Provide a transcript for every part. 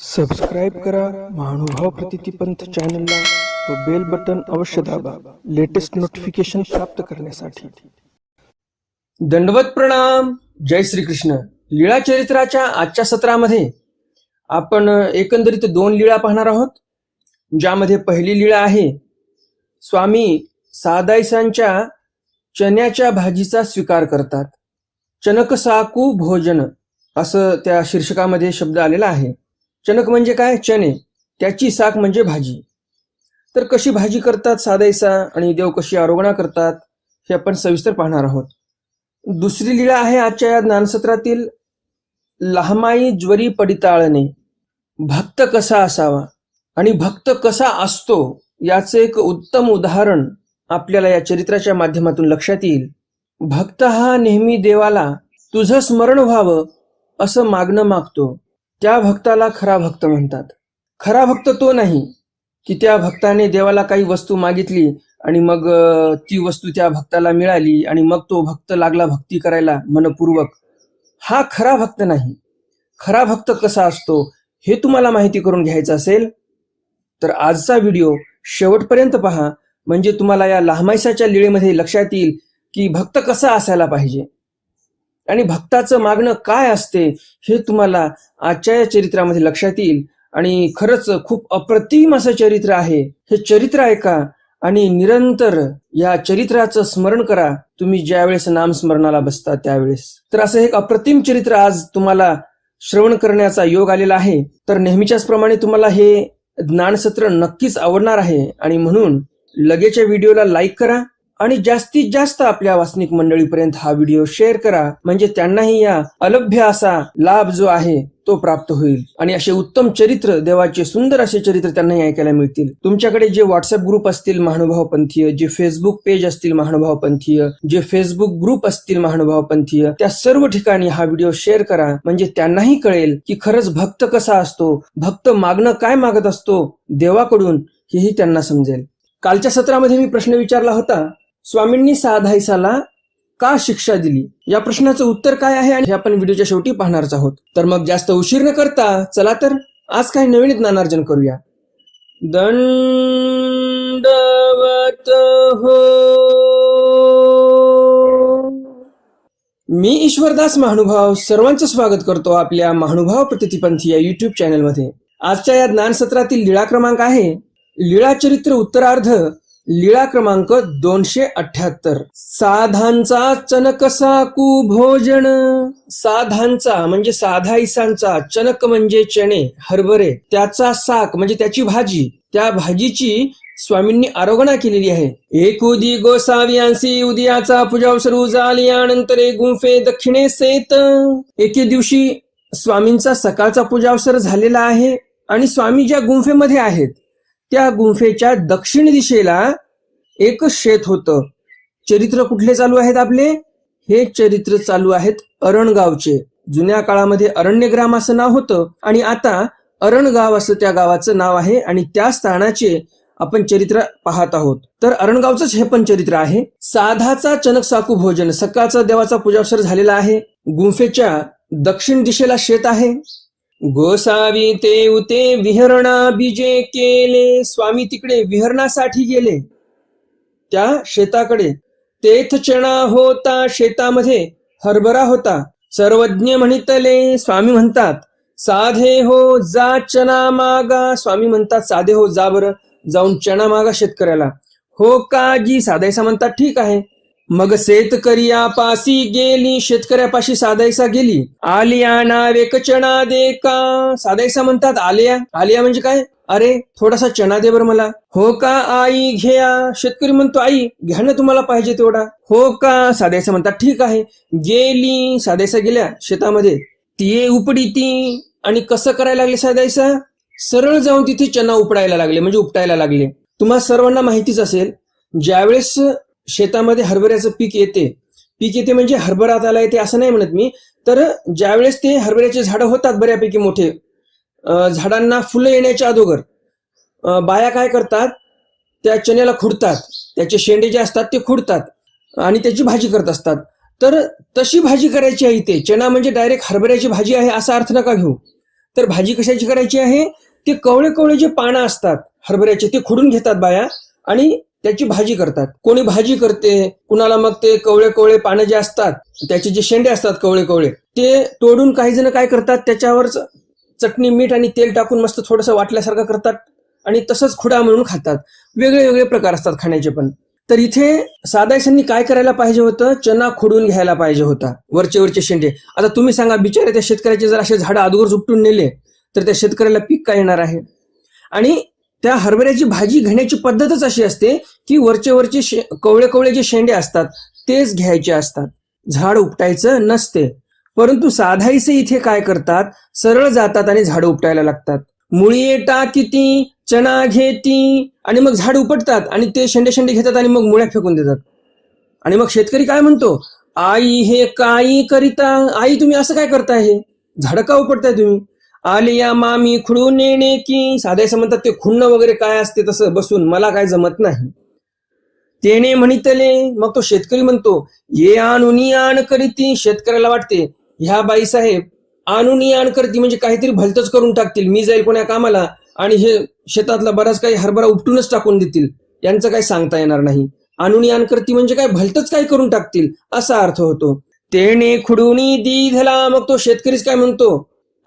Subscribe करा महानुभाव प्रतितीपंथ चॅनलला व बेल बटन अवश्य दाबा लेटेस्ट नोटिफिकेशन प्राप्त करण्यासाठी. दंडवत प्रणाम. जय श्रीकृष्ण. लीळा चरित्राच्या आजच्या सत्रामध्ये आपण एकंदरीत दोन लीळा पाहणार आहोत. ज्यामध्ये पहिली लीळा आहे स्वामी सादाईसांच्या चण्याच्या भाजीचा स्वीकार करतात. चनक साकू भोजन असं त्या शीर्षकामध्ये शब्द आलेला आहे. चणक म्हणजे काय? चणे. त्याची साक म्हणजे भाजी. तर कशी भाजी करतात? सादाईसा आणि देव कशी आरोगणा करतात? हे आपण सविस्तर पाहणार आहोत. दुसरी लीळा आहे आजच्या या ज्ञानसत्रातील. लहमाई ज्वरी पडिताळणे. भक्त कसा असावा? आणि भक्त कसा असतो? याचे एक उत्तम उदाहरण आपल्याला या चरित्राच्या माध्यमातून लक्षात येईल. भक्त हा नेहमी देवाला तुझं स्मरण व्हावं असं मागणं मागतो. त्या भक्ताला खरा भक्त म्हणतात. खरा भक्त तो नाही की त्या भक्ताने देवाला काही वस्तू मागितली आणि मग ती वस्तू त्या भक्ताला मिळाली आणि मग तो भक्त लागला भक्ती करायला मनपूर्वक. हा खरा भक्त नाही. खरा भक्त कसा असतो हे तुम्हाला माहिती करून घ्यायचं असेल तर आजचा व्हिडिओ शेवटपर्यंत पहा. म्हणजे तुम्हाला या लहामायसाच्या लीळेमध्ये लक्षात येईल की भक्त कसा असायला पाहिजे. आणि भक्ताचं मागणं काय असते हे तुम्हाला आजच्या या चरित्रामध्ये लक्षात येईल. आणि खरंच खूप अप्रतिम असं चरित्र आहे. हे चरित्र ऐका आणि निरंतर या चरित्राचं स्मरण करा. तुम्ही ज्यावेळेस नामस्मरणाला बसता त्यावेळेस. तर असं एक अप्रतिम चरित्र आज तुम्हाला श्रवण करण्याचा योग आलेला आहे. तर नेहमीच्याच प्रमाणे तुम्हाला हे ज्ञानसत्र नक्कीच आवडणार आहे. आणि म्हणून लगेच्या व्हिडिओला लाईक करा. आणि जास्तीत जास्त आपल्या वासनिक मंडळीपर्यंत हा व्हिडिओ शेअर करा. म्हणजे त्यांनाही या अलभ्य असा लाभ जो आहे तो प्राप्त होईल. आणि असे उत्तम चरित्र देवाचे सुंदर असे चरित्र त्यांनाही ऐकायला मिळतील. तुमच्याकडे जे व्हॉट्सअप ग्रुप असतील महानुभाव पंथीय जे फेसबुक पेज असतील महानुभाव पंथीय जे फेसबुक ग्रुप असतील महानुभाव पंथीय त्या सर्व ठिकाणी हा व्हिडिओ शेअर करा. म्हणजे त्यांनाही कळेल की खरंच भक्त कसा असतो भक्त मागणं काय मागत असतो देवाकडून हेही त्यांना समजेल. कालच्या सत्रामध्ये मी प्रश्न विचारला होता स्वामींनी साधायसाला का शिक्षा दिली? या प्रश्नाचं उत्तर काय आहे आणि हे आपण व्हिडिओच्या शेवटी पाहणारच आहोत. तर मग जास्त उशीर न करता चला तर आज काही नवीन ज्ञानार्जन करूया. दंडवत हो. मी ईश्वरदास महानुभाव सर्वांचं स्वागत करतो आपल्या महानुभाव प्रतिपंथी या युट्यूब चॅनलमध्ये आजच्या या ज्ञानसत्रातील लीळा क्रमांक आहे. लीळा चरित्र उत्तरार्ध लीळा क्रमांक दोनशे अठ्याहत्तर. साधांचा चनकसाकू भोजन. साधांचा म्हणजे साधा इसांचा चनक म्हणजे चणे हरभरे त्याचा साक म्हणजे त्याची भाजी. त्या भाजीची स्वामींनी आरोगणा केलेली आहे. एक उदी गोसावियांसी उदियाचा पूजा सुरू झाली यानंतर गुंफे दक्षिणे सेत. एके दिवशी स्वामींचा सकाळचा पूजावसर झालेला आहे आणि स्वामी ज्या गुंफेमध्ये आहेत त्या गुंफेच्या दक्षिण दिशेला एक शेत होतं. चरित्र कुठले चालू आहेत आपले? हे चरित्र चालू आहेत अरणगावचे. जुन्या काळामध्ये अरण्यग्राम असं नाव होतं आणि आता अरणगाव असं त्या गावाचं नाव आहे आणि त्या स्थानाचे आपण चरित्र पाहत आहोत. तर अरणगावचंच हे पण चरित्र आहे. साधाचा चनक साकू भोजन सकाळचा देवाचा पूजावसर झालेला आहे. गुंफेच्या दक्षिण दिशेला शेत आहे. गोसावी ते उते विहरणा बीजे केले. स्वामी तिकडे विहरणासाठी गेले. त्या शेताकडे. तेथ चणा होता. शेतामध्ये हरभरा होता. सर्वज्ञ म्हणितले स्वामी म्हणतात साधे हो जा चणा मागा. स्वामी म्हणतात साधे हो जा बरं. जाऊन चणा मागा शेतकऱ्याला. हो का जी साधायचा म्हणतात ठीक आहे. मग शेतकरिया पासी गेली शेतकऱ्यापाशी साधायसा गेली. आलिया नावे चणा दे का? साधायसा म्हणतात आलिया. आलिया म्हणजे काय? अरे थोडासा चणा दे बर मला. हो का आई घ्या. शेतकरी म्हणतो आई घ्या ना तुम्हाला पाहिजे तेवढा. हो का? साधायसा म्हणतात ठीक आहे. गेली साधायसा गेल्या शेतामध्ये. ती उपडी ती. आणि कसं करायला लागले साधायसा सरळ जाऊन तिथे चणा उपडायला लागले म्हणजे उपटायला लागले. तुम्हा सर्वांना माहितीच असेल ज्यावेळेस शेतामध्ये हरभऱ्याचं पीक येते. पीक येते म्हणजे हरभरा आला येते असं नाही म्हणत मी. तर ज्यावेळेस ते हरभऱ्याचे झाडं होतात बऱ्यापैकी मोठे झाडांना फुलं येण्याच्या अगोदर बाया काय करतात? त्या चण्याला खुडतात. त्याचे शेंडे जे असतात ते खुडतात आणि त्याची भाजी करत असतात. तर तशी भाजी करायची आहे इथे. चणा म्हणजे डायरेक्ट हरभऱ्याची भाजी आहे असा अर्थ नका घेऊ. तर भाजी कशाची करायची आहे? ते कवळे कवळे जे पानं असतात हरभऱ्याचे ते खुडून घेतात बाया आणि त्याची भाजी करतात. कोणी भाजी करते कुणाला मग ते कवळे कवळे पानं जे असतात त्याचे जे शेंडे असतात कवळे कवळे ते तोडून काही जण काय करतात त्याच्यावर चटणी मीठ आणि तेल टाकून मस्त थोडंसं वाटल्यासारखं करतात आणि तसंच खुडा म्हणून खातात. वेगळे वेगळे प्रकार असतात खाण्याचे पण. तर इथे सादायसांनी काय करायला पाहिजे होतं? चना खोडून घ्यायला पाहिजे होता वरचे वरचे शेंडे. आता तुम्ही सांगा बिचारे त्या शेतकऱ्याचे जर असे झाडं अगोदर झुपटून नेले तर त्या शेतकऱ्याला पीक काय येणार आहे? आणि त्या हरभऱ्याची भाजी घेण्याची पद्धतच अशी असते की वरचे वरचे शे कवळे कवळे जे शेंडे असतात तेच घ्यायचे असतात. झाड उपटायचं नसते. परंतु साधाईसे इथे काय करतात? सरळ जातात आणि झाड उपटायला लागतात. मुळी किती चणा घेती आणि मग झाड उपटतात आणि ते शेंडे शेंडे घेतात आणि मग मुळ्या फेकून देतात. आणि मग शेतकरी काय म्हणतो? आई हे काही करिता आई तुम्ही असं काय करताय हे? झाडं का उपटताय तुम्ही? आलिया मामी खुळून येणे की साधायचं म्हणतात ते खुणणं वगैरे काय असते तसं बसून मला काय जमत नाही. तेने म्हणितले मग तो शेतकरी म्हणतो ये आणून आण करीती शेतकऱ्याला वाटते ह्या बाईसाहेब आणून आण करती म्हणजे काहीतरी भलतच करून टाकतील मी जाईल कोण्या कामाला आणि हे शेतातला बराच काही हरभरा उपटूनच टाकून देतील यांचं काही सांगता येणार नाही. आणून आण करती म्हणजे काय भलतच काय करून टाकतील असा अर्थ होतो. तेने खुडूनी दी धला मग तो शेतकरीच काय म्हणतो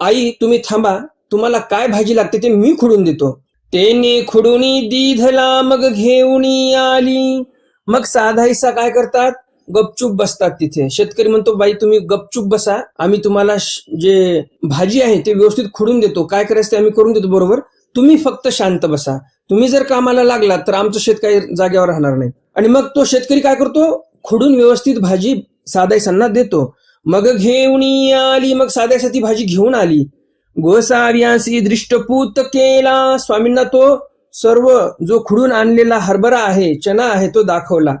आई तुम्ही थांबा. तुम्हाला काय भाजी लागते ते मी खुडून देतो. तेने खुडूनी दीधला मग घेऊनी आली. मग साधाईसा काय करतात? गपचूप बसतात तिथे. शेतकरी म्हणतो बाई तुम्ही गपचूप बसा. आम्ही तुम्हाला जे भाजी आहे ते व्यवस्थित खुडून देतो. काय करायचं ते आम्ही करून देतो बरोबर? तुम्ही फक्त शांत बसा. तुम्ही जर कामाला लागला तर आमचं शेत काही जागेवर राहणार नाही. आणि मग तो शेतकरी काय करतो? खुडून व्यवस्थित भाजी साधायसांना देतो. मग घेऊन आली मग साध्या साधी भाजी घेऊन आली. गोसाव्यासी दृष्टपूत केला. स्वामींना तो सर्व जो खुडून आणलेला हरभरा आहे चना आहे तो दाखवला.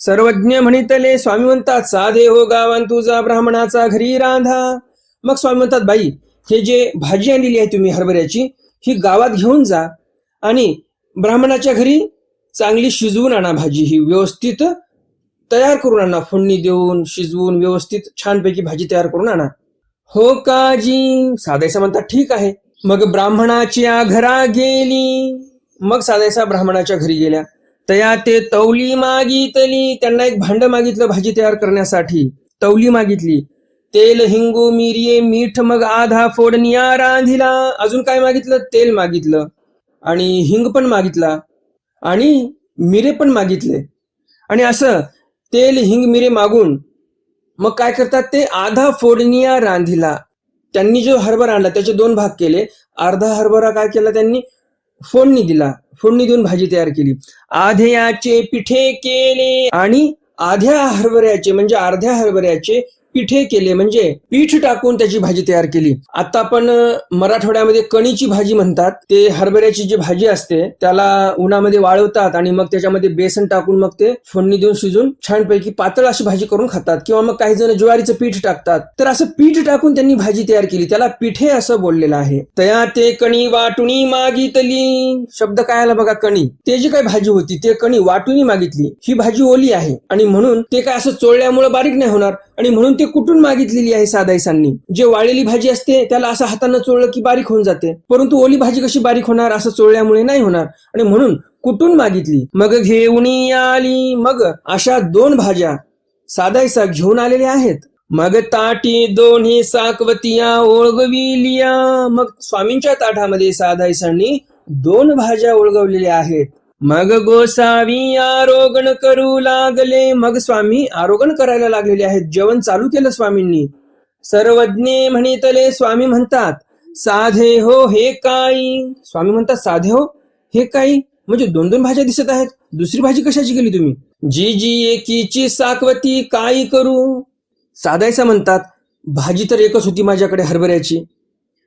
सर्वज्ञ म्हणितले स्वामी म्हणतात साधे हो गावान तुझा ब्राह्मणाचा घरी रांधा. मग स्वामी म्हणतात बाई हे जे भाजी आणलेली आहे तुम्ही हरभऱ्याची ही गावात घेऊन जा आणि ब्राह्मणाच्या घरी चांगली शिजवून आणा भाजी. ही व्यवस्थित तयार करून आणा फोडणी देऊन शिजवून व्यवस्थित छानपैकी भाजी तयार करून आणा. हो काजी साधायसा म्हणता ठीक आहे. मग ब्राह्मणाच्या घरा गेली. मग साधायसा ब्राह्मणाच्या घरी गेल्या. तया ते तौली मागितली. त्यांना एक भांड मागितलं भाजी तयार करण्यासाठी. तौली मागितली. तेल हिंगू मिरिये मीठ मग आधा फोडनिया रांधिला. अजून काय मागितलं? तेल मागितलं. आणि हिंग पण मागितला. आणि मिरे पण मागितले. आणि असं तेल हिंग मिरे मागून मग काय करतात ते? आधा फोडनिया रांधिला. त्यांनी जो हरभरा आणला त्याचे दोन भाग केले. अर्धा हरभरा काय केला त्यांनी? फोडणी दिला. फोडणी देऊन भाजी तयार केली. आध्याचे पिठे केले आणि आध्या हरभऱ्याचे म्हणजे अर्ध्या हरभऱ्याचे पिठे केले म्हणजे पीठ टाकून त्याची भाजी तयार केली. आता आपण मराठवाड्यामध्ये कणीची भाजी म्हणतात. ते हरभऱ्याची जी भाजी असते त्याला उन्हामध्ये वाळवतात आणि मग त्याच्यामध्ये बेसन टाकून मग ते फोडणी देऊन शिजून छानपैकी पातळ अशी भाजी करून खातात. किंवा मग काही जण ज्वारीचं पीठ टाकतात. तर असं पीठ टाकून त्यांनी भाजी तयार केली. त्याला पिठे असं बोललेलं आहे. तया ते कणी वाटुणी मागितली. शब्द काय आला बघा कणी. ते जी काय भाजी होती ते कणी वाटुनी मागितली. ही भाजी ओली आहे. आणि म्हणून ते काय असं चोळल्यामुळे बारीक नाही होणार. आणि म्हणून ते कुठून मागितलेली आहे सादाईसांनी? जे वाळलेली भाजी असते त्याला असं हातानं चोळलं की बारीक होऊन जाते. परंतु ओली भाजी कशी बारीक होणार असं चोळल्यामुळे नाही होणार. आणि म्हणून कुठून मागितली? मग घेऊन आली मग अशा दोन भाज्या सादाईसा घेऊन आलेल्या आहेत. मग ताटी दोन्ही साकवतिया ओळगविलिया. मग स्वामींच्या ताटामध्ये सादाईसांनी दोन भाज्या ओळगवलेल्या आहेत. मग गोसावी आरोगण करू लागले. मग स्वामी आरोगण करायला लागलेले आहेत. जेवण चालू केलं स्वामींनी. सर्वज्ञे म्हणितले स्वामी म्हणतात साधे हो हे काही स्वामी म्हणतात साधे हो हे काही म्हणजे दोन दोन भाज्या दिसत आहेत. दुसरी भाजी कशाची केली तुम्ही? जी जी एकीची साकवती काय करू? साधायचा म्हणतात भाजी तर एकच होती माझ्याकडे हरभऱ्याची.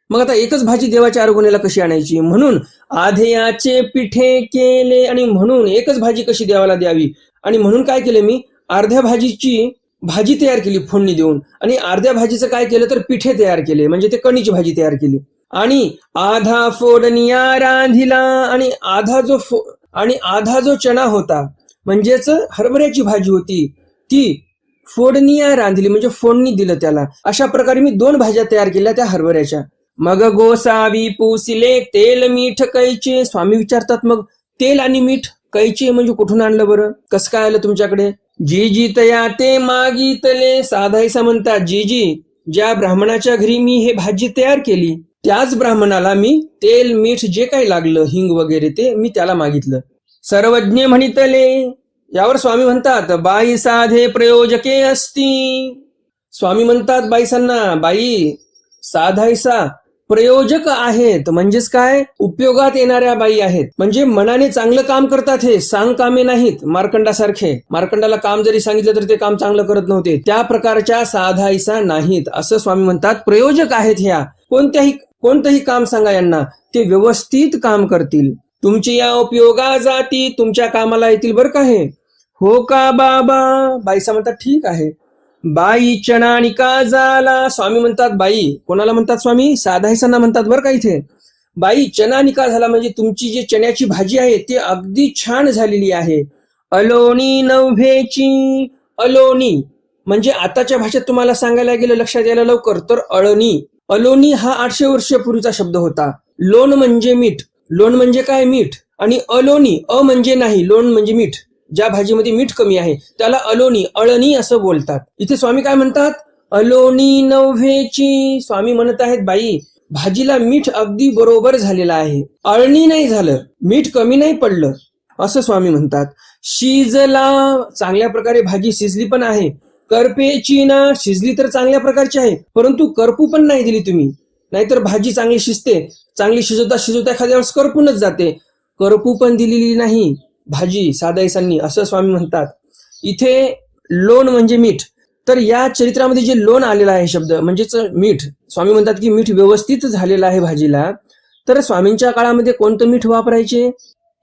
मग आता एकच भाजी देवाच्या आरोग्याला कशी आणायची? म्हणून आधेयाचे पिठे केले आणि म्हणून एकच भाजी कशी देवाला द्यावी? आणि म्हणून काय केलं मी? अर्ध्या भाजीची भाजी तयार केली फोडणी देऊन. आणि अर्ध्या भाजीचं काय केलं तर पिठे तयार केले. म्हणजे ते कणीची भाजी तयार केली. आणि आधा फोडनिया रांधिला. आणि आधा जो फो आणि आधा जो चणा होता म्हणजेच हरभऱ्याची भाजी होती ती फोडनिया रांधली. म्हणजे फोडणी दिलं त्याला. अशा प्रकारे मी दोन भाज्या तयार केल्या त्या हरभऱ्याच्या. मग गोसावी पुसिले तेल मीठ कैचे. स्वामी विचारतात मग तेल आणि मीठ कैचे म्हणजे कुठून आणलं बरं? कसं काय आलं तुमच्याकडे? जी जी तया ते मागितले. साधायसा म्हणतात जी जी ज्या ब्राह्मणाच्या घरी मी हे भाजी तयार केली त्याच ब्राह्मणाला मी तेल मीठ जे काही लागलं हिंग वगैरे ते मी त्याला मागितलं. सर्वज्ञ म्हणितले. यावर स्वामी म्हणतात बाई साधे प्रयोजके असती. स्वामी म्हणतात बाईसांना बाई साधायसा प्रयोजक आहेत. म्हणजेच काय? उपयोगात येणाऱ्या बाई आहेत. म्हणजे मनाने चांगलं काम करतात हे सांग कामे नाहीत मार्कंडासारखे. मार्कंडाला काम जरी सांगितलं तर ते काम चांगलं करत नव्हते. त्या प्रकारच्या साधाईसा नाहीत असं स्वामी म्हणतात. प्रयोजक आहेत ह्या. कोणत्याही कोणतंही काम सांगा यांना. ते व्यवस्थित काम करतील. तुमची या उपयोगा जाती तुमच्या कामाला येतील बरं का हे? हो का बाबा? बाईसा म्हणतात ठीक आहे. बाई चणानिका झाला स्वामी म्हणतात बाई कोणाला म्हणतात स्वामी? साधायसांना म्हणतात बरं का इथे. बाई चणानिका झाला? म्हणजे तुमची जी चण्याची भाजी आहे ती अगदी छान झालेली आहे. अलोणी नवभेची अलोणी म्हणजे आताच्या भाषेत तुम्हाला सांगायला गेलं लक्षात यायला लवकर तर अळणी. अलोणी हा आठशे वर्षापूर्वीचा शब्द होता. लोण म्हणजे मीठ. लोण म्हणजे काय? मीठ. आणि अलोणी अ म्हणजे नाही लोण म्हणजे मीठ. ज्या भाजीमध्ये मीठ कमी आहे त्याला अलोणी अळणी असं बोलतात. इथे स्वामी काय म्हणतात? अलोणी नव्हेची. स्वामी म्हणत आहेत बाई भाजीला मीठ अगदी बरोबर झालेलं आहे. अळणी नाही झालं मीठ कमी नाही पडलं. असं स्वामी म्हणतात. शिजला चांगल्या प्रकारे भाजी शिजली पण आहे. करपेची ना शिजली तर चांगल्या प्रकारची आहे परंतु करपू पण नाही दिली तुम्ही. नाहीतर भाजी चांगली शिजते. चांगली शिजवता शिजवता एखाद्या वेळेस करपूनच जाते. करपू पण दिलेली नाही. भाजी सादाईसांनी असं स्वामी म्हणतात. इथे लोण म्हणजे मीठ. तर या चरित्रामध्ये जे लोण आलेलं आहे शब्द म्हणजेच मीठ. स्वामी म्हणतात की मीठ व्यवस्थित झालेलं आहे भाजीला. तर स्वामींच्या काळामध्ये कोणतं मीठ वापरायचे?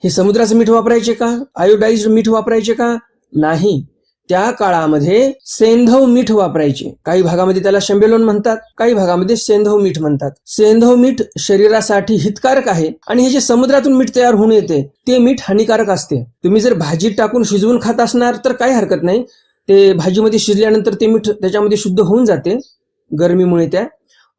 हे समुद्राचं मीठ वापरायचे का? आयोडाईज मीठ वापरायचे का? नाही. त्या काळामध्ये सेंधव मीठ वापरायचे. काही भागामध्ये त्याला शंबेलोन म्हणतात काही भागामध्ये सेंधव मीठ म्हणतात. सेंधव मीठ शरीरासाठी हितकारक आहे आणि हे जे समुद्रातून मीठ तयार होऊन येते ते मीठ हानिकारक असते. तुम्ही जर भाजीत टाकून शिजवून खात असणार तर काही हरकत नाही. ते भाजीमध्ये शिजल्यानंतर ते मीठ त्याच्यामध्ये शुद्ध होऊन जाते गरमीमुळे त्या.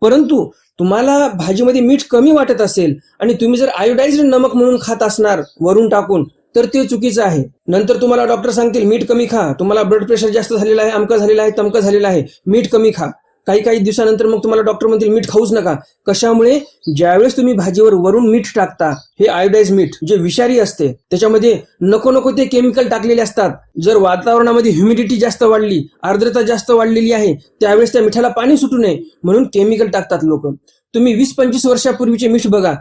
परंतु तुम्हाला भाजीमध्ये मीठ कमी वाटत असेल आणि तुम्ही जर आयोडाइज्ड नमक म्हणून खात असणार वरून टाकून तर ते चुकीचं आहे. नंतर तुम्हाला डॉक्टर सांगतील मीठ कमी खा. तुम्हाला ब्लड प्रेशर जास्त झालेलं आहे अमकं झालेलं आहे तमकं झालेलं आहे. मीठ कमी खा. काही काही दिवसानंतर मग तुम्हाला डॉक्टर म्हणतील मीठ खाऊच नका. कशामुळे? ज्यावेळेस तुम्ही भाजीवर वरून मीठ टाकता हे आयोडाईज मीठ जे विषारी असते त्याच्यामध्ये नको नको ते केमिकल टाकलेले असतात. जर वातावरणामध्ये ह्युमिडिटी जास्त वाढली आर्द्रता जास्त वाढलेली आहे त्यावेळेस त्या मिठाला पाणी सुटू नये म्हणून केमिकल टाकतात लोक. तुम्ही वीस पंचवीस वर्षापूर्वीचे मीठ बघा.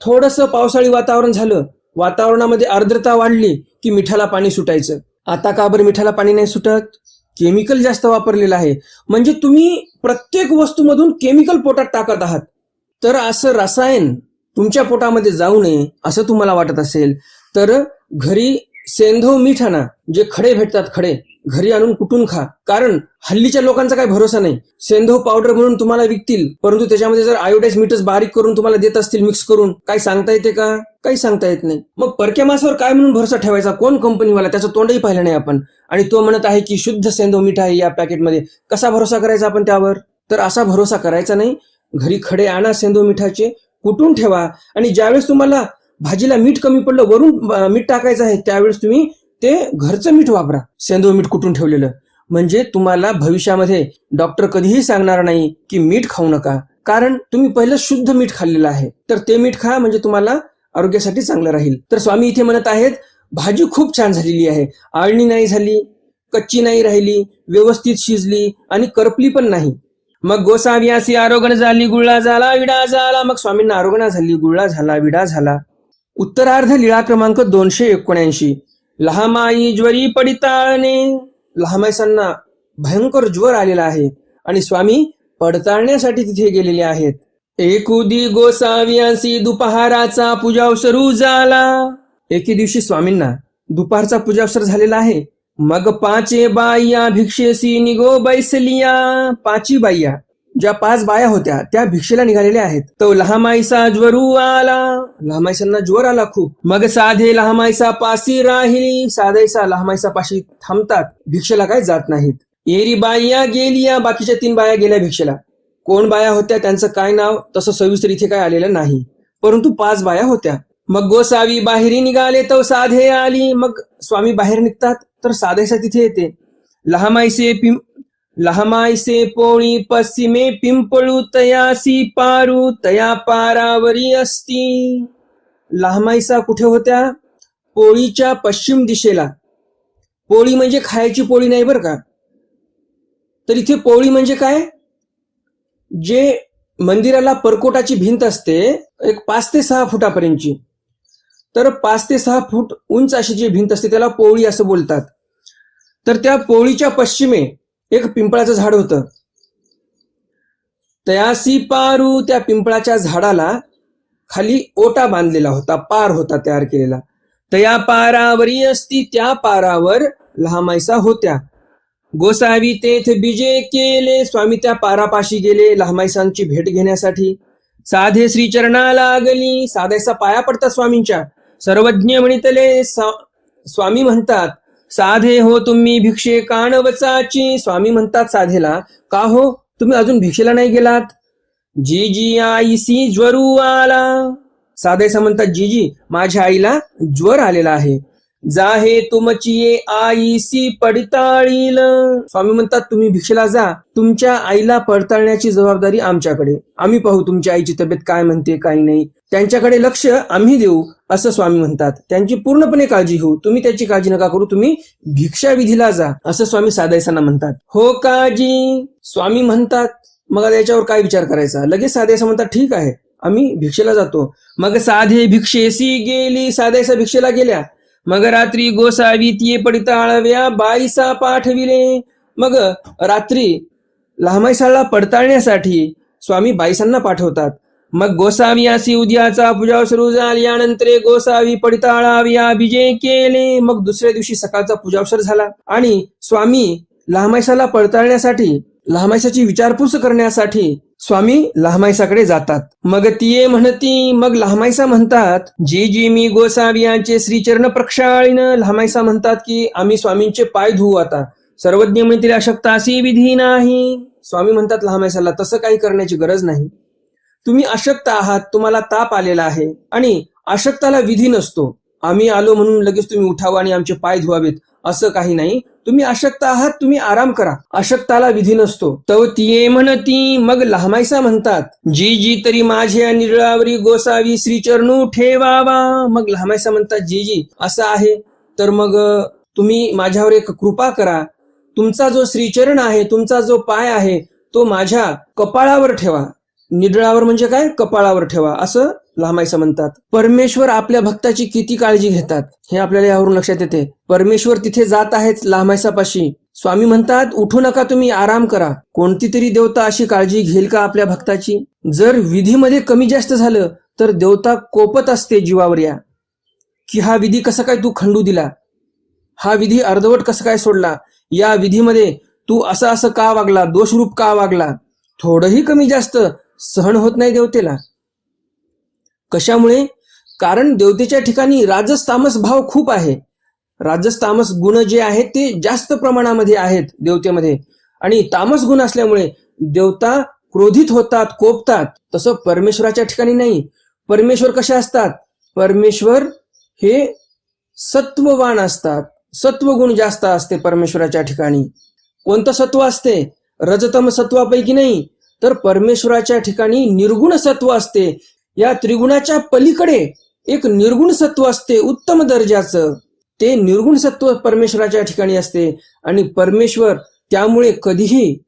थोडंसं पावसाळी वातावरण झालं वातावरणामध्ये आर्द्रता वाढली की मिठाला पाणी सुटायचं. आता का बरं मिठाला पाणी नाही सुटत? केमिकल जास्त वापरलेलं आहे. म्हणजे तुम्ही प्रत्येक वस्तूमधून केमिकल पोटात टाकत आहात. तर असं रसायन तुमच्या पोटामध्ये जाऊ नये असं तुम्हाला वाटत असेल. तर घरी सेंधव मीठ आणा जे खडे भेटतात खडे. घरी आणून कुटून खा. कारण हल्लीच्या लोकांचा काही भरोसा नाही. सेंधव पावडर म्हणून तुम्हाला विकतील. परंतु त्याच्यामध्ये जर आयोडाईज मीठच बारीक करून तुम्हाला देत असतील मिक्स करून काय सांगता येते का? काही सांगता येत नाही. मग परक्या मासावर काय म्हणून भरोसा ठेवायचा? कोण कंपनीवाला त्याचं तोंडही पाहिलं नाही आपण. आणि तो म्हणत आहे की शुद्ध सेंधव मीठ आहे या पॅकेटमध्ये कसा भरोसा करायचा आपण त्यावर? तर असा भरोसा करायचा नाही. घरी खडे आणा सेंधव मिठाचे. कुटून ठेवा? आणि ज्यावेळेस तुम्हाला भाजीला मीठ कमी पडलं वरून मीठ टाकायचं आहे त्यावेळेस तुम्ही ते घरचं मीठ वापरा. सेंधव मीठ कुठून ठेवलेलं? म्हणजे तुम्हाला भविष्यामध्ये डॉक्टर कधीही सांगणार नाही की मीठ खाऊ नका. कारण तुम्ही पहिलं शुद्ध मीठ खाल्लेलं आहे. तर ते मीठ खा म्हणजे तुम्हाला आरोग्यासाठी चांगलं राहील. तर स्वामी इथे म्हणत आहेत भाजी खूप छान झालेली आहे. आळणी नाही झाली कच्ची नाही राहिली व्यवस्थित शिजली आणि करपली पण नाही. मग गोसाव्यासी आरोगण झाली गुळा झाला विडा झाला. मग स्वामींना आरोगणा झाली गुळा झाला विडा झाला. उत्तरार्ध लीळा क्रमांक दोनशे एकोणऐंशी. लहामाई ज्वरी पडिताळणे. लहामाईसांना भयंकर ज्वर आलेला आहे आणि स्वामी पडताळण्यासाठी तिथे गेलेले आहेत. एकुदी गोसाव्यासी दुपहाराचा पूजावसरू झाला एके दिवशी स्वामींना दुपारचा पूजावसर झालेला आहे. मग पाचे बाया भिक्षेसी निगो बैसलिया. पाची बाया ज्या पाच बाया होत्या त्या भिक्षेला निघालेल्या आहेत. तो लहामाईसा ज्वरू आला. लहामाईसांना ज्वर आला खूप. मग साधे लहामाईसा पासी राहिली. साधेसा लहामाईसा पाशी थांबतात. भिक्षेला काय जात नाहीत. एरी बाया गेलिया बाकीच्या तीन बाया गेल्या भिक्षेला. कोण बाया होत्या त्यांचं काय नाव तसं सविस्तर इथे काय आलेलं नाही. परंतु पाच बाया होत्या. मग गोसावी बाहेरी निघाले तर साधे आली. मग स्वामी बाहेर निघतात तर साधेसा तिथे येते. लहामाईसे लहमायसे पोळी पश्चिमे पिंपळू तयासी पारू तया पारावरी असती. लहमायसा कुठे होत्या? पोळीच्या पश्चिम दिशेला. पोळी म्हणजे खायची पोळी नाही बरं का? तर इथे पोळी म्हणजे काय? जे मंदिराला परकोटाची भिंत असते एक पाच ते सहा फुटापर्यंतची. तर पाच ते सहा फूट उंच अशी जी भिंत असते त्याला पोळी असं बोलतात. तर त्या पोळीच्या पश्चिमे एक पिंपळाचं झाड होतं. तयासी पारू त्या पिंपळाच्या झाडाला खाली ओटा बांधलेला होता पार होता तयार केलेला. तया पारावरी असती त्या पारावर लहामायसा होत्या. गोसावी तेथ बिजे केले स्वामी त्या पारापाशी गेले लहामायसांची भेट घेण्यासाठी. साधे श्री चरणा लागली साधेसा पाया पडतात स्वामींच्या. सर्वज्ञ म्हणितले स्वामी म्हणतात साधे हो तुम्ही भिक्षे काणवचाची. स्वामी म्हणतात साधेला का हो? तुम्ही अजून भिक्षेला नाही गेलात? जी जी आईसी ज्वरू आला. साधेसा म्हणतात जीजी माझ्या आईला ज्वर आलेला आहे. जाहे तुमची ये आईसी पडताळील. स्वामी म्हणतात तुम्ही भिक्षेला जा. तुमच्या आईला पडताळण्याची जबाबदारी आमच्याकडे. आम्ही पाहू तुमच्या आईची तब्येत काय म्हणते काही नाही. त्यांच्याकडे लक्ष आम्ही देऊ असं स्वामी म्हणतात. त्यांची पूर्णपणे काळजी घेऊ. तुम्ही त्याची काळजी नका करू तुम्ही भिक्षा विधीला जा असं स्वामी साधायसांना म्हणतात. हो काजी स्वामी म्हणतात. मग याच्यावर काय विचार करायचा? लगेच साधायसा म्हणतात ठीक आहे आम्ही भिक्षेला जातो. मग साधे भिक्षेसी गेली साधायसा भिक्षेला गेल्या. मग रात्री गोसावी ती पडताळव्या बाईसा पाठविले. मग रात्री लहामाईसाला पडताळण्यासाठी स्वामी बाईसांना पाठवतात. मग गोसावी अशी उद्याचा पूजा सुरू झाल्यानंतर गोसावी पडताळाव्या विजय केले. मग दुसऱ्या दिवशी सकाळचा पूजावसर झाला. आणि स्वामी लहामायसाला पडताळण्यासाठी लहामायसाची विचारपूस करण्यासाठी स्वामी लहामायसाकडे जातात. मग तिये म्हणती मग लहामाईसा म्हणतात जी जी मी गोसावियांचे श्रीचरण प्रक्षाळीन. लहामायसा म्हणतात की आम्ही स्वामींचे पाय धुवू आता. सर्वज्ञ म्हणतील अशक्तासी विधी नाही. स्वामी म्हणतात लहामाईसाला तसं काही करण्याची गरज नाही. तुम्ही अशक्त आहात तुम्हाला ताप आलेला आहे आणि अशक्ताला विधी नसतो. आम्ही आलो म्हणून लगेच तुम्ही उठावं आणि आमचे पाय धुवावेत असं काही नाही. तुम्ही अशक्त आहात तुम्ही आराम करा. अशक्ताला विधी नसतो. तव तिये म्हणती मग लहामायसा म्हणतात जी जी तरी माझ्या निरळावरी गोसावी श्रीचरणू ठेवावा. मग लहामायसा म्हणतात जी जी असं आहे. तर मग तुम्ही माझ्यावर एक कृपा करा. तुमचा जो श्रीचरण आहे तुमचा जो पाय आहे तो माझ्या कपाळावर ठेवा. निडळावर म्हणजे काय? कपाळावर ठेवा. असं लहामायसा म्हणतात. परमेश्वर आपल्या भक्ताची किती काळजी घेतात? हे आपल्याला यावरून लक्षात येते. परमेश्वर तिथे जात आहेत लामायसापाशी स्वामी म्हणतात उठू नका तुम्ही आराम करा. कोणती तरी देवता अशी काळजी घेईल का आपल्या भक्ताची? जर विधीमध्ये कमी जास्त झालं तर देवता कोपत असते जीवावर या. की हा विधी कसा काय तू खंडू दिला? हा विधी अर्धवट कसं काय सोडला? या विधीमध्ये तू असं असं का वागला? दोषरूप का वागला? थोडंही कमी जास्त सहन होत नाही देवतेला. कशामुळे? कारण देवतेच्या ठिकाणी राजस्तामस भाव खूप आहे. राजस्तामस गुण जे आहेत ते जास्त प्रमाणामध्ये आहेत देवतेमध्ये. आणि तामस गुण असल्यामुळे देवता क्रोधित होतात कोपतात. तसं परमेश्वराच्या ठिकाणी नाही. परमेश्वर कसे असतात? परमेश्वर हे सत्ववान असतात. सत्वगुण जास्त असते परमेश्वराच्या ठिकाणी. कोणतं सत्व असते? रजतम सत्वापैकी नाही. तर परमेश्वराच्या ठिकाणी निर्गुण सत्व असते. या त्रिगुणाच्या पलीकडे एक निर्गुण सत्व असते उत्तम दर्जाचं. ते निर्गुण सत्व परमेश्वराच्या ठिकाणी असते आणि परमेश्वर त्यामुळे कधीही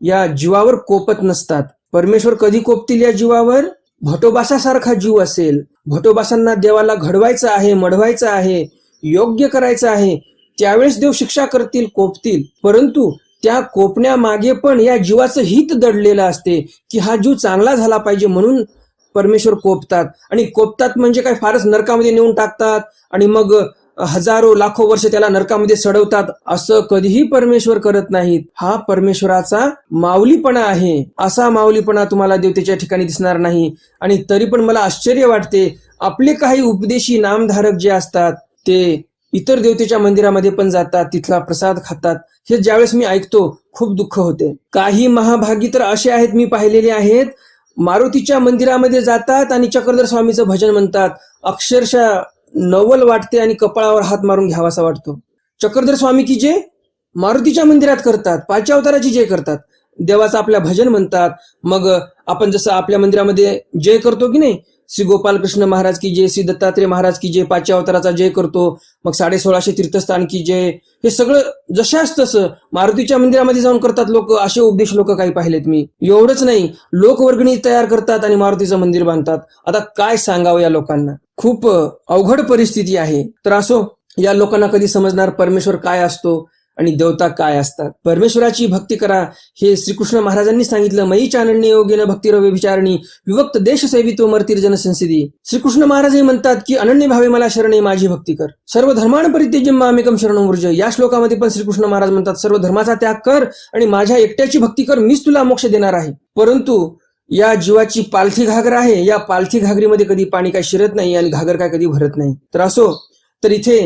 या जीवावर कोपत नसतात. परमेश्वर कधी कोपतील या जीवावर? भटोबासासारखा जीव असेल. भटोबासांना देवाला घडवायचं आहे मढवायचं आहे योग्य करायचं आहे त्यावेळेस देव शिक्षा करतील कोपतील. परंतु त्या कोपण्यामागे पण या जीवाचं हित दडलेलं असते की हा जीव चांगला झाला पाहिजे म्हणून परमेश्वर कोपतात. आणि कोपतात म्हणजे काय? फारच नरकामध्ये नेऊन टाकतात आणि मग हजारो लाखो वर्ष त्याला नरकामध्ये सडवतात. असं कधीही परमेश्वर करत नाहीत. हा परमेश्वराचा माऊलीपणा आहे. असा माऊलीपणा तुम्हाला देवतेच्या ठिकाणी दिसणार नाही. आणि तरी पण मला आश्चर्य वाटते आपले काही उपदेशी नामधारक जे असतात ते इतर देवतेच्या मंदिरामध्ये पण जातात तिथला प्रसाद खातात. हे ज्यावेळेस मी ऐकतो खूप दुःख होते. काही महाभागी तर असे आहेत मी पाहिलेले आहेत. मारुतीच्या मंदिरामध्ये जातात आणि चक्रधर स्वामीचं भजन म्हणतात. अक्षरशः नवल वाटते आणि कपाळावर हात मारून घ्यावासा वाटतो. चक्रधर स्वामी की जे? मारुतीच्या मंदिरात करतात पाचव्या अवताराची जय करतात. देवाचं आपल्या भजन म्हणतात. मग आपण जसं आपल्या मंदिरामध्ये जय करतो की नाही श्री गोपालकृष्ण महाराज की जय श्री दत्तात्रय महाराज की जय पाचव्या अवताराचा जय करतो मग साडे सोळाशे तीर्थस्थान की जय हे सगळं जशाच तसं मारुतीच्या मंदिरामध्ये जाऊन करतात लोक असे उपदेश लोक काही पाहिलेत मी. एवढंच नाही लोकवर्गणी तयार करतात आणि मारुतीचं मंदिर बांधतात. आता काय सांगावं या लोकांना? खूप अवघड परिस्थिती आहे. तर असो या लोकांना कधी समजणार परमेश्वर काय असतो? आणि देवता काय असतात? परमेश्वराची भक्ती करा. हे श्रीकृष्ण महाराजांनी सांगितलं मयी चानण्य योगेन भक्तिरव्य विचारणी विभक्त देश सेवितो मर्तीर जनसंसिधी. श्रीकृष्ण महाराजही म्हणतात की अनन्य भावे मला शरणे माझी भक्ती कर. सर्व धर्मान परित्यजिमामिकम शरण ऊर्ज. या श्लोकामध्ये पण श्रीकृष्ण महाराज म्हणतात सर्व धर्माचा त्याग कर आणि माझ्या एकट्याची भक्ती कर मीच तुला मोक्ष देणार आहे. परंतु या जीवाची पालथी घागर आहे. या पालथी घागरीमध्ये कधी पाणी काय शिरत नाही आणि घागर काय कधी भरत नाही. तर असो तर इथे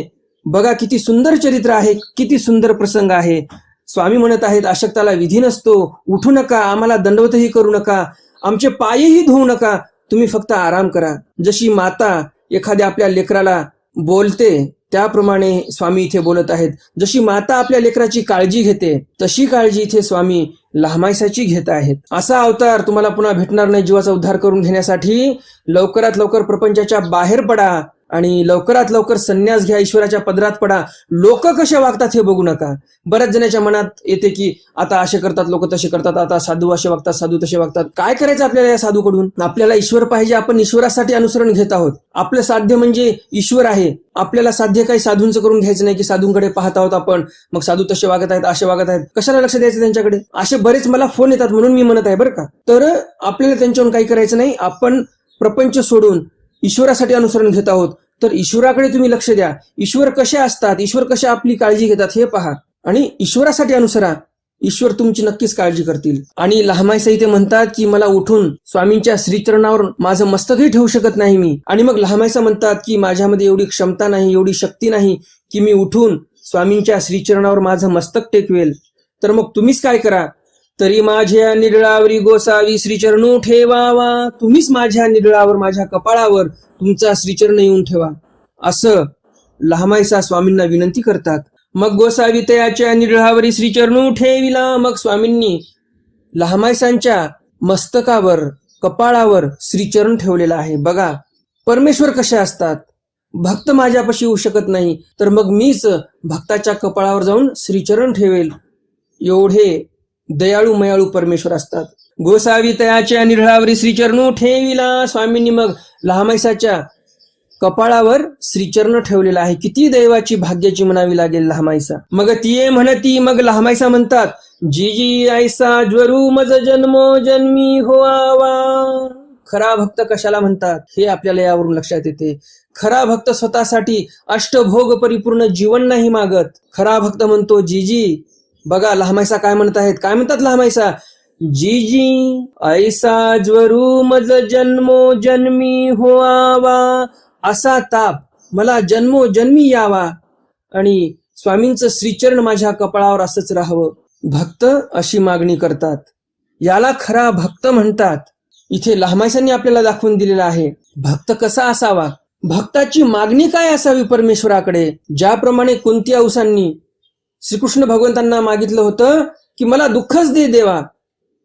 बघा किती सुंदर चरित्र आहे किती सुंदर प्रसंग आहे. स्वामी म्हणत आहेत अशक्ताला विधी नसतो उठू नका आम्हाला दंडवतही करू नका आमचे पायही धुवू नका तुम्ही फक्त आराम करा. जशी माता एखाद्या आपल्या लेकराला बोलते त्याप्रमाणे स्वामी इथे बोलत आहेत. जशी माता आपल्या लेकराची काळजी घेते तशी काळजी इथे स्वामी लहामायसाची घेत आहेत. असा अवतार तुम्हाला पुन्हा भेटणार नाही जीवाचा उद्धार करून घेण्यासाठी. लवकरात लवकर प्रपंचाच्या बाहेर पडा. आणि लवकरात लवकर संन्यास घ्या ईश्वराच्या पदरात पडा. लोक कसे वागतात हे बघू नका. बऱ्याच जणांच्या मनात येते की आता असे करतात लोक तसे करतात. आता साधू असे वागतात साधू तसे वागतात. काय करायचं आपल्याला या साधूकडून? आपल्याला ईश्वर पाहिजे आपण ईश्वरासाठी अनुसरण घेत आहोत. आपलं साध्य म्हणजे ईश्वर आहे. आपल्याला साध्य काही साधूंचं करून घ्यायचं नाही की साधूंकडे पाहत आहोत आपण. मग साधू तसे वागत आहेत असे वागत आहेत. कशाला लक्ष द्यायचं त्यांच्याकडे? असे बरेच मला फोन येतात म्हणून मी म्हणत आहे बरं का. तर आपल्याला त्यांच्यावरून काही करायचं नाही. आपण प्रपंच सोडून ईश्वरासाठी अनुसरण घेत आहोत तर ईश्वराकडे तुम्ही लक्ष द्या. ईश्वर कसे असतात ईश्वर कसे आपली काळजी घेतात हे पहा. आणि ईश्वरासाठी अनुसरा. ईश्वर तुमची नक्कीच काळजी करतील. आणि लहामाईसा इथे म्हणतात की मला उठून स्वामींच्या श्रीचरणावर माझं मस्तकही ठेवू शकत नाही मी. आणि मग लहामायसा म्हणतात की माझ्यामध्ये एवढी क्षमता नाही एवढी शक्ती नाही की मी उठून स्वामींच्या श्रीचरणावर माझं मस्तक टेकवेल. तर मग तुम्हीच काय करा? तरी माझ्या निरळावरी गोसावी श्रीचरणू ठेवावा. तुम्हीच माझ्या निडळावर माझ्या कपाळावर तुमचा श्रीचरण येऊन ठेवा. असं लहामाईसा स्वामींना विनंती करतात. मग गोसावी तयाच्या निरळावरी श्रीचरणू ठेविला. मग स्वामींनी लहामायसांच्या मस्तकावर कपाळावर श्रीचरण ठेवलेला आहे. बघा परमेश्वर कसे असतात? भक्त माझ्यापाशी येऊ शकत नाही तर मग मीच भक्ताच्या कपाळावर जाऊन श्रीचरण ठेवेल. एवढे दयाळू मयाळू परमेश्वर असतात. गोसावी तयाच्या निरळावरी श्रीचरणू ठेविला. स्वामींनी मग लहामाईसाच्या कपाळावर श्रीचरण ठेवलेला आहे. किती दैवाची भाग्याची म्हणावी लागेल लहामाईसा. मग तिये म्हणती मग लहामाईसा म्हणतात जी जी आयसा ज्वरू मज जन्मो जन्मी होआवा. खरा भक्त कशाला म्हणतात? हे आपल्याला यावरून लक्षात येते. खरा भक्त स्वतःसाठी अष्टभोग परिपूर्ण जीवन नाही मागत. खरा भक्त म्हणतो जी जी बघा लहामाईसा काय म्हणत आहेत? काय म्हणतात लहामायसा जी जी ऐसा ज्वरू मज जन्मो जन्मी होआवा. असा ताप मला जन्मो जन्मी यावा. आणि स्वामींचं श्रीचरण माझ्या कपाळावर असंच राहावं. भक्त अशी मागणी करतात. याला खरा भक्त म्हणतात. इथे लहामाईसांनी आपल्याला दाखवून दिलेला आहे. भक्त कसा असावा? भक्ताची मागणी काय असावी परमेश्वराकडे? ज्याप्रमाणे कुंती औसांनी श्रीकृष्ण भगवंतांना मागितलं होतं की मला दुःखच दे देवा.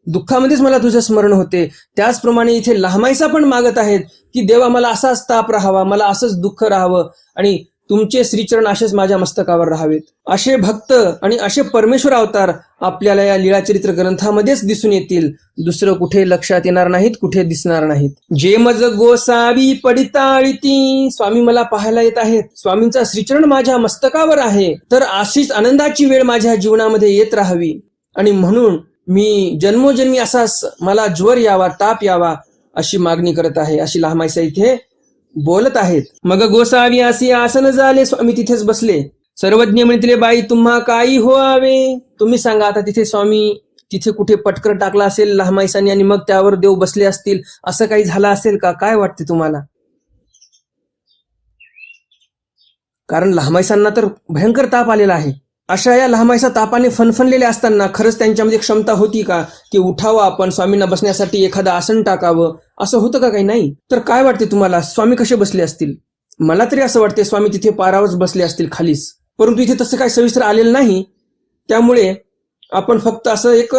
दुःखामध्येच मला तुझं स्मरण होते. त्याचप्रमाणे इथे लहामाईसा पण मागत आहेत की देवा मला असाच ताप राहावा मला असंच दुःख राहावं. आणि तुमचे श्रीचरण असेच माझ्या मस्तकावर राहावेत. असे भक्त आणि असे परमेश्वर अवतार आपल्याला या लीळाचरित्र ग्रंथामध्येच दिसून येतील. दुसरं कुठे लक्षात येणार नाहीत कुठे दिसणार नाहीत. जे मज गोसावी पडिताळीती स्वामी मला पाहायला येत आहेत. स्वामींचा श्रीचरण माझ्या मस्तकावर आहे. तर अशीच आनंदाची वेळ माझ्या जीवनामध्ये येत राहावी. आणि म्हणून मी जन्मोजन्मी असाच मला ज्वर यावा ताप यावा अशी मागणी करत आहे. अशी लहामाईसा इथे बोलत आहेत. मग गोसावी असे आसन झाले स्वामी तिथेच बसले. सर्वज्ञ म्हणतले बाई तुम्हा काही होआवे तुम्ही सांगा आता तिथे स्वामी तिथे कुठे पटकर टाकला असेल लहामाईसांनी आणि मग त्यावर देव बसले असतील असं काही झालं असेल का? काय वाटते तुम्हाला? कारण लहामाईसांना तर भयंकर ताप आलेला आहे. अशा या लहामाईचा तापाने फनफनलेले असताना खरंच त्यांच्यामध्ये क्षमता होती का? की उठावं आपण स्वामींना बसण्यासाठी एखादं आसन टाकावं? असं होतं का काही? नाही. तर काय वाटते तुम्हाला? स्वामी कसे बसले असतील? मला तरी असं वाटते स्वामी तिथे पारावरच बसले असतील खालीच. परंतु इथे तसं काही सविस्तर आलेलं नाही. त्यामुळे आपण फक्त असं एक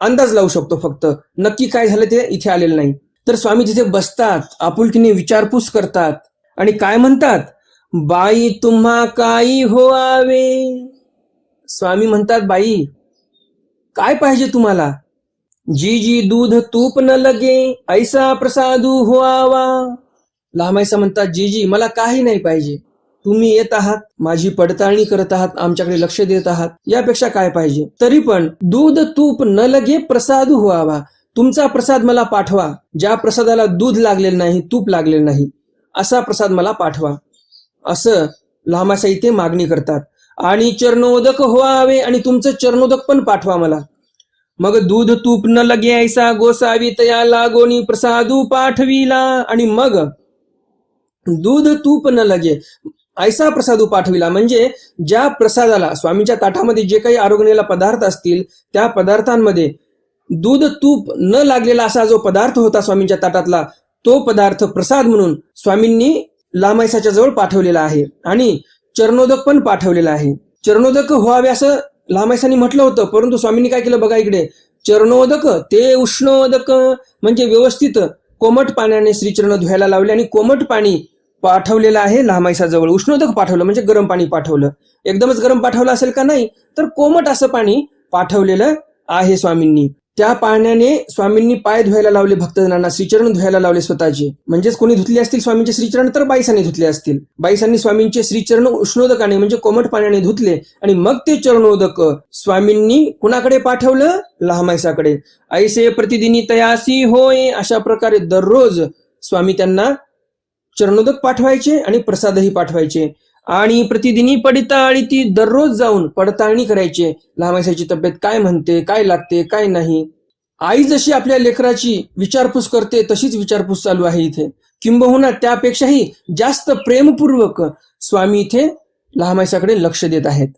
अंदाज लावू शकतो फक्त. नक्की काय झालं ते इथे आलेलं नाही. तर स्वामी तिथे बसतात आपुलकीने विचारपूस करतात आणि काय म्हणतात? बाई तुम्हा काही हो आवे स्वामी म्हणतात बाई काय पाहिजे तुम्हाला? जी जी दूध तूप न लगे ऐसा प्रसादू हो आवा म्हणतात जी जी मला काही नाही पाहिजे. तुम्ही येत आहात माझी पडताळणी करत आहात आमच्याकडे लक्ष देत आहात यापेक्षा काय पाहिजे? तरी पण दूध तूप न लगे प्रसाद व्हावा तुमचा प्रसाद मला पाठवा. ज्या प्रसादाला दूध लागलेलं नाही तूप लागलेलं नाही असा प्रसाद मला पाठवा. असं लामासा इथे मागणी करतात. आणि चरणोदक व्हावे आणि तुमचं चरणोदक पण पाठवा मला. मग दूध तूप न लगे ऐसा गोसावी तया लागोनी प्रसादू पाठविला. आणि मग दूध तूप न लगे ऐसा प्रसादू पाठविला. म्हणजे ज्या प्रसादाला स्वामींच्या ताटामध्ये जे काही आरोग्याला पदार्थ असतील त्या पदार्थांमध्ये दूध तूप न लागलेला असा जो पदार्थ होता स्वामींच्या ताटातला तो पदार्थ प्रसाद म्हणून स्वामींनी लामायसाच्या जवळ पाठवलेला आहे. आणि चरणोदक पण पाठवलेला आहे. चरणोदक व्हावे असं लामायसानी म्हटलं होतं परंतु स्वामींनी काय केलं बघा इकडे. चरणोदक ते उष्णोदक म्हणजे व्यवस्थित कोमट पाण्याने श्रीचरण धुवायला लावले आणि कोमट पाणी पाठवलेलं आहे लहामाईसाजवळ उष्णोदक पाठवलं म्हणजे गरम पाणी पाठवलं. एकदमच गरम पाठवलं असेल का नाही तर कोमट असं पाणी पाठवलेलं आहे स्वामींनी. त्या पाण्याने स्वामींनी पाय धुवायला लावले भक्तजनांना श्रीचरण धुवायला लावले स्वतःचे. म्हणजेच कोणी धुतले असतील स्वामींचे श्रीचरण तर बाईसांनी धुतले असतील. बाईसांनी स्वामींचे श्रीचरण उष्णोदकाने म्हणजे कोमट पाण्याने धुतले आणि मग ते चरणोदक स्वामींनी कुणाकडे पाठवलं? लहामायसाकडे ऐसे प्रतिदिनी तयासी होय अशा प्रकारे दररोज स्वामी त्यांना चरणोदक पाठवायचे आणि प्रसादही पाठवायचे. आणि प्रतिदिनी पडताळी ती दररोज जाऊन पडताळणी करायची. लहामायसाची तब्येत काय म्हणते काय लागते काय नाही. आई जशी आपल्या लेकराची विचारपूस करते तशीच विचारपूस चालू आहे इथे. किंबहुना त्यापेक्षाही जास्त प्रेमपूर्वक स्वामी इथे लहामाईसाकडे लक्ष देत आहेत.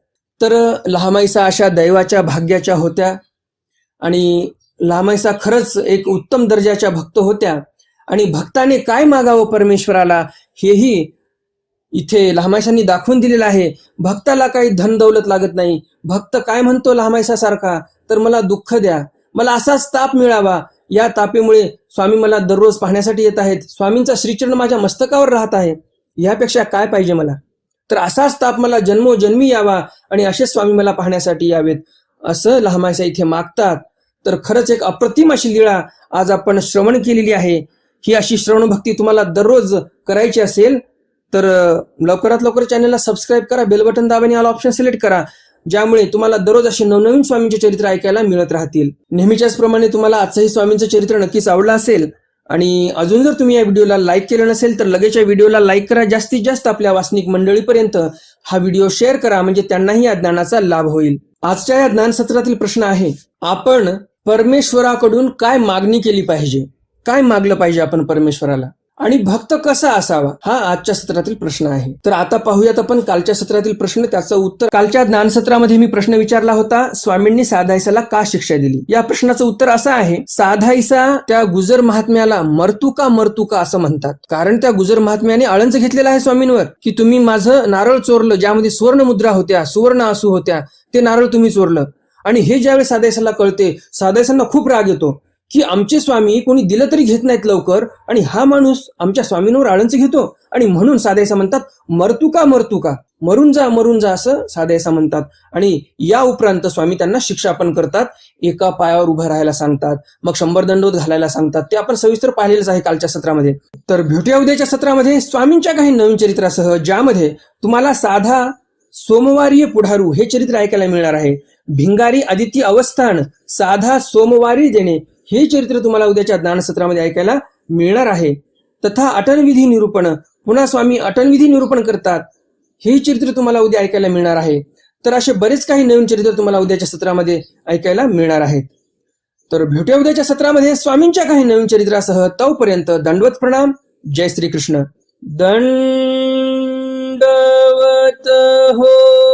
तर लहामाईसा अशा दैवाच्या भाग्याच्या होत्या आणि लहामाईसा खरंच एक उत्तम दर्जाच्या भक्त होत्या. आणि भक्ताने काय मागावं परमेश्वराला हेही इथे लहामायसांनी दाखवून दिलेलं आहे भक्ताला काही धन दौलत लागत नाही. भक्त काय म्हणतो लहामायसासारखा तर मला दुःख द्या. मला असाच ताप मिळावा. या तापेमुळे स्वामी मला दररोज पाहण्यासाठी येत आहेत. स्वामींचा श्रीचरण माझ्या मस्तकावर राहत आहे. यापेक्षा काय पाहिजे मला? तर असाच ताप मला जन्मोजन्मी यावा आणि असेच स्वामी मला पाहण्यासाठी यावेत. असं लहामायसा इथे मागतात. तर खरंच एक अप्रतिम अशी लीळा आज आपण श्रवण केलेली आहे. ही अशी श्रवण भक्ती तुम्हाला दररोज करायची असेल तर लवकरात लवकर चॅनलला सबस्क्राईब करा बेल बटन दाबाने आला ऑप्शन सिलेक्ट करा ज्यामुळे तुम्हाला दररोज असे नवनवीन स्वामींचे चरित्र ऐकायला मिळत राहतील. नेहमीच्याच प्रमाणे तुम्हाला आजचंही स्वामींचं चरित्र नक्कीच आवडलं असेल. आणि अजून जर तुम्ही या व्हिडिओला लाईक केलं नसेल तर लगेच या व्हिडिओला लाईक करा. जास्तीत जास्त आपल्या वासनिक मंडळीपर्यंत हा व्हिडिओ शेअर करा म्हणजे त्यांनाही या ज्ञानाचा लाभ होईल. आजच्या या ज्ञान सत्रातील प्रश्न आहे आपण परमेश्वराकडून काय मागणी केली पाहिजे? काय मागलं पाहिजे आपण परमेश्वराला? आणि भक्त कसा असावा हा आजच्या सत्रातील प्रश्न आहे. तर आता पाहूयात आपण कालच्या सत्रातील प्रश्न त्याचं उत्तर. कालच्या ज्ञानसत्रामध्ये मी प्रश्न विचारला होता स्वामींनी साधायसाला का शिक्षा दिली? या प्रश्नाचं उत्तर असं आहे साधायसा त्या गुजर महात्म्याला मरतू का मरतू का असं म्हणतात. कारण त्या गुजर महात्म्याने आळंच घेतलेलं आहे स्वामींवर की तुम्ही माझं नारळ चोरलं ज्यामध्ये सुवर्ण मुद्रा होत्या सुवर्ण आसू होत्या ते नारळ तुम्ही चोरलं. आणि हे ज्यावेळेस साधायसाला कळते साधायसांना खूप राग येतो. की आमचे स्वामी कोणी दिलं तरी घेत नाहीत लवकर आणि हा माणूस आमच्या स्वामींवर आळंच घेतो आणि म्हणून साधायसा म्हणतात मरतू का मरतू का? मरून जा मरून जा असं साधायसा म्हणतात. आणि या उपरांत स्वामी त्यांना शिक्षा पण करतात. एका पायावर उभं राहायला सांगतात मग शंभर दंडोत घालायला सांगतात. ते आपण सविस्तर पाहिलेलंच आहे कालच्या सत्रामध्ये. तर भेटूया उद्याच्या सत्रामध्ये स्वामींच्या काही नवीन चरित्रासह ज्यामध्ये तुम्हाला साधा सोमवारी पुढारू हे चरित्र ऐकायला मिळणार आहे. भिंगारी आदित्य अवस्थान साधा सोमवारी देणे. हे चरित्र तुम्हाला उद्याच्या ज्ञानसत्रामध्ये ऐकायला मिळणार आहे. तथा अटनविधी निरूपण पुन्हा स्वामी अटनविधी निरूपण करतात. हे चरित्र तुम्हाला उद्या ऐकायला मिळणार आहे. तर असे बरेच काही नवीन चरित्र तुम्हाला उद्याच्या सत्रामध्ये ऐकायला मिळणार आहेत. तर भेटूया उद्याच्या सत्रामध्ये स्वामींच्या काही नवीन चरित्रासह. तोपर्यंत दंडवत प्रणाम. जय श्री कृष्ण दंडवत हो.